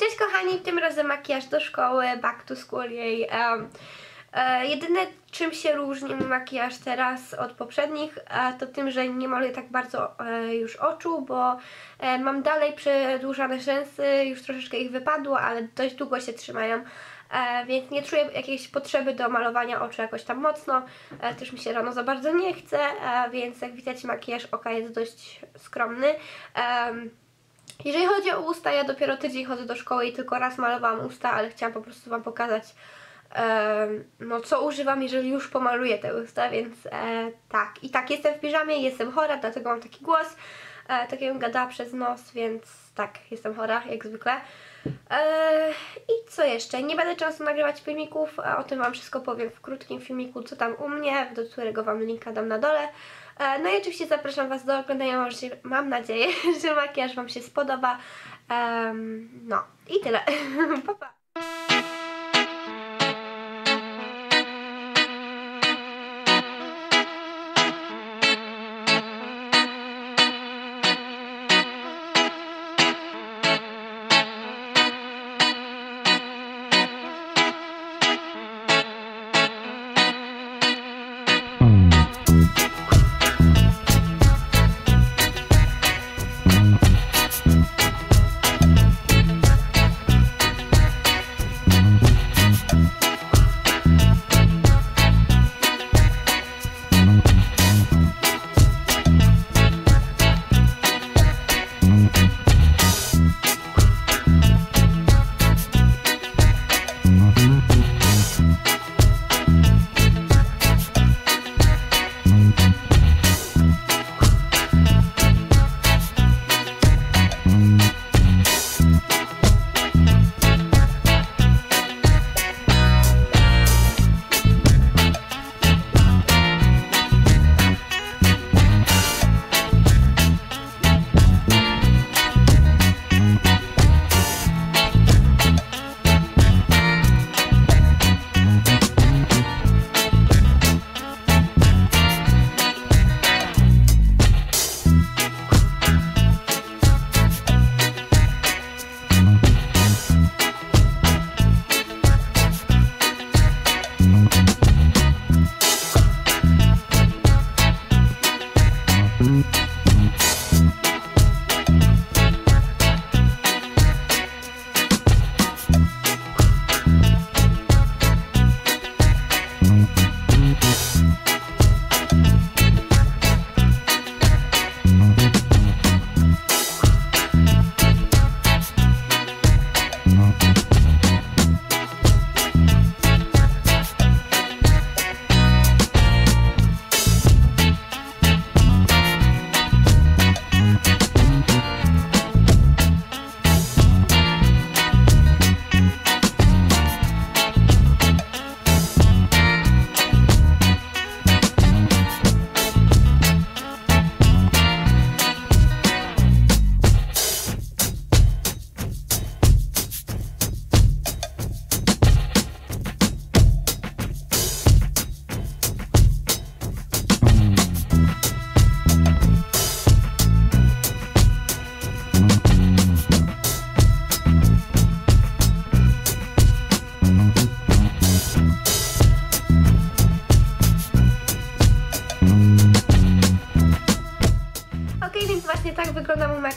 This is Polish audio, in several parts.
Cześć kochani, tym razem makijaż do szkoły, back to school jej. Um, e, jedyne czym się różni makijaż teraz od poprzednich e, to tym, że nie maluję tak bardzo e, już oczu, bo e, mam dalej przedłużane rzęsy, już troszeczkę ich wypadło, ale dość długo się trzymają. E, więc nie czuję jakiejś potrzeby do malowania oczu jakoś tam mocno, e, też mi się rano za bardzo nie chce, e, więc jak widać makijaż oka jest dość skromny. Em, jeżeli chodzi o usta, ja dopiero tydzień chodzę do szkoły i tylko raz malowałam usta, ale chciałam po prostu Wam pokazać em, no co używam, jeżeli już pomaluję te usta, więc e, tak. I tak, jestem w piżamie, jestem chora, dlatego mam taki głos, e, tak jakbym gadała przez nos, więc tak, jestem chora, jak zwykle. E, I co jeszcze? Nie będę często nagrywać filmików, a o tym Wam wszystko powiem w krótkim filmiku, co tam u mnie, do którego Wam linka dam na dole. E, No i oczywiście zapraszam Was do oglądania, mam, nadzieję, że makijaż Wam się spodoba. No i tyle. pa, pa.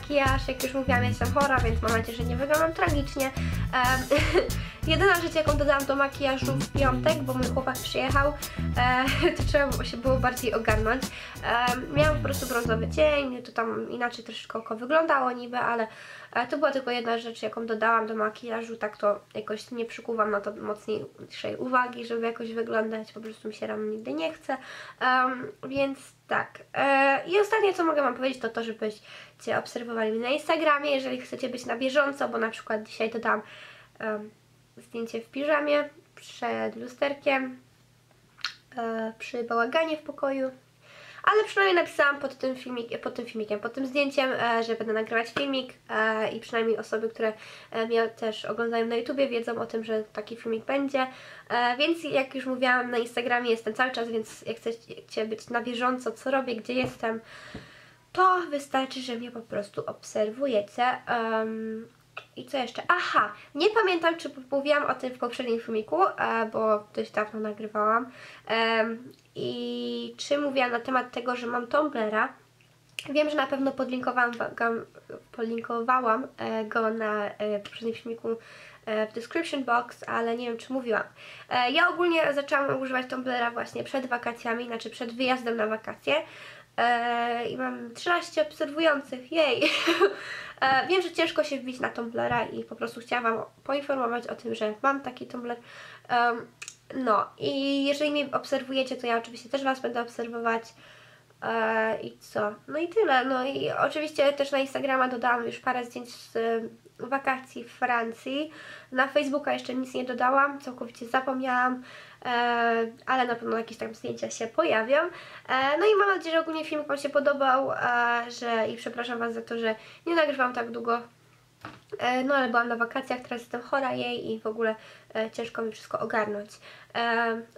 Makijaż. Jak już mówiłam, jestem chora, więc mam nadzieję, że nie wyglądam tragicznie. Um, jedyna rzecz, jaką dodałam do makijażu w piątek, bo mój chłopak przyjechał, e, to trzeba się było bardziej ogarnąć. Um, miałam po prostu brązowy cień, to tam inaczej troszeczkę oko wyglądało niby, ale e, to była tylko jedna rzecz, jaką dodałam do makijażu. Tak to jakoś nie przykuwam na to mocniejszej uwagi, żeby jakoś wyglądać. Po prostu mi się rano nigdy nie chce. Um, więc tak. E, I ostatnie, co mogę Wam powiedzieć, to to, żebyście obserwowali mnie na Instagramie, jeżeli chcecie być na bieżąco, bo na przykład dzisiaj dodam em, zdjęcie w piżamie przed lusterkiem, e, przy bałaganie w pokoju. Ale przynajmniej napisałam pod tym, filmik, pod tym filmikiem, pod tym zdjęciem, e, że będę nagrywać filmik e, i przynajmniej osoby, które e, mnie też oglądają na YouTubie wiedzą o tym, że taki filmik będzie. Więc jak już mówiłam na Instagramie jestem cały czas, więc jak chcecie być na bieżąco, co robię, gdzie jestem, to wystarczy, że mnie po prostu obserwujecie. Em, I co jeszcze? Aha, nie pamiętam, czy mówiłam o tym w poprzednim filmiku, bo dość dawno nagrywałam. Em, I czy mówiłam na temat tego, że mam Tumblera. Wiem, że na pewno podlinkowałam, podlinkowałam e, go na e, poprzednim filmiku e, w description box, ale nie wiem, czy mówiłam. Ja ogólnie zaczęłam używać Tumblera właśnie przed wakacjami, znaczy przed wyjazdem na wakacje. I mam 13 obserwujących, jej! Wiem, że ciężko się wbić na Tumblera i po prostu chciałam Wam poinformować o tym, że mam taki Tumblr. No i jeżeli mnie obserwujecie, to ja oczywiście też Was będę obserwować. E, I co? No i tyle. No i oczywiście też na Instagrama dodałam już parę zdjęć z e, wakacji w Francji. Na Facebooka jeszcze nic nie dodałam, całkowicie zapomniałam, e, ale na pewno jakieś tam zdjęcia się pojawią. E, no i mam nadzieję, że ogólnie film Wam się podobał, że i przepraszam Was za to, że nie nagrywam tak długo. E, No ale byłam na wakacjach, teraz jestem chora jej i w ogóle e, ciężko mi wszystko ogarnąć. E,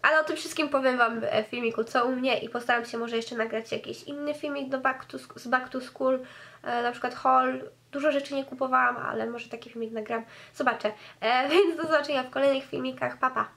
ale o tym wszystkim powiem Wam w filmiku, co u mnie i postaram się może jeszcze nagrać jakiś inny filmik do back to, z Back to School, na przykład haul. Dużo rzeczy nie kupowałam, ale może taki filmik nagram. Zobaczę. Więc do zobaczenia w kolejnych filmikach. Pa, pa!